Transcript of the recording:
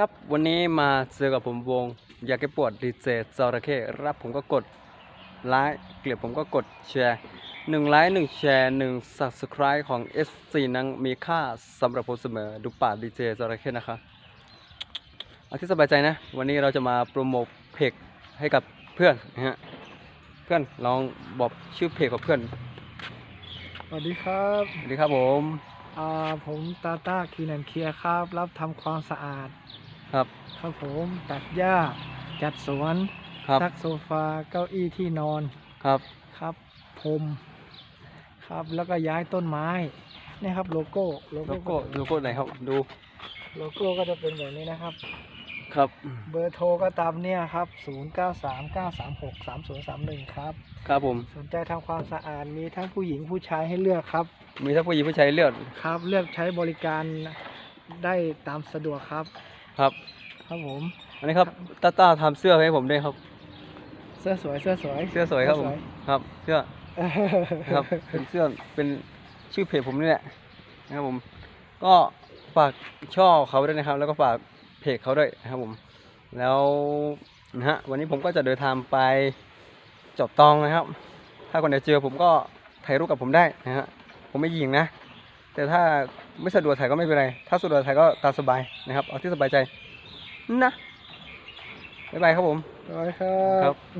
ครับ วันนี้มาเจอกับผมวง อยากแก้ปวดดีเจจระเข้รับผมก็กดไลค์เกลียดผมก็กดแชร์หนึ่งไลค์หนึ่งแชร์หนึ่ง subscribe ของ SC นั้นมีค่าสำหรับผมเสมอ ดูป่าดีเจจระเข้นะคะเอาที่สบายใจนะ วันนี้เราจะมาโปรโมทเพจให้กับเพื่อนนะฮะเพื่อนลองบอกชื่อเพจกับเพื่อนสวัสดีครับสวัสดีครับผม อ่าผมตาต้าคีนันเคียร์ครับ รับทำความสะอาด ครับครับผมตัดหญ้า จัดสวนครับซักโซฟาเก้าอี้ที่นอนครับครับพรมครับแล้วก็ย้ายต้นไม้นี่ครับโลโก้โลโลโก้โก้โลโก้ไหนครับดู โลโก้ก็จะเป็นแบบนี้นะครับ ครับเบอร์โทรก็ตามเนี่ยครับ 0939363031 ครับ ครับผม สนใจทำความสะอาดมีทั้งผู้หญิงผู้ชายให้เลือกครับ มีทั้งผู้หญิงผู้ชายเลือดครับ เลือกใช้บริการได้ตามสะดวกครับ ครับ ครับผม อันนี้ครับตาตาทำเสื้อให้ผมด้วยครับ เสื้อสวยเสื้อสวยเสื้อสวยครับผมครับ เสื้อเออครับเป็นเสื้อเป็นชื่อเพจผมนี่แหละนะครับผม ก็ฝากช่อเขาด้วยนะครับ แล้วก็ฝากเพจเขาด้วยนะครับผม แล้วนะฮะวันนี้ผมก็จะเดินทางไปจอบตองนะครับ ถ้าคนไหนเจอผมก็ถ่ายรูปกับผมได้นะฮะผมไม่ยิงนะ แต่ถ้าไม่สะดวกถ่ายก็ไม่เป็นไร ถ้าสะดวกถ่ายก็ตามสบายนะครับ เอาที่สบายใจนะบ๊ายบายครับผมสวัสดีครัครับบ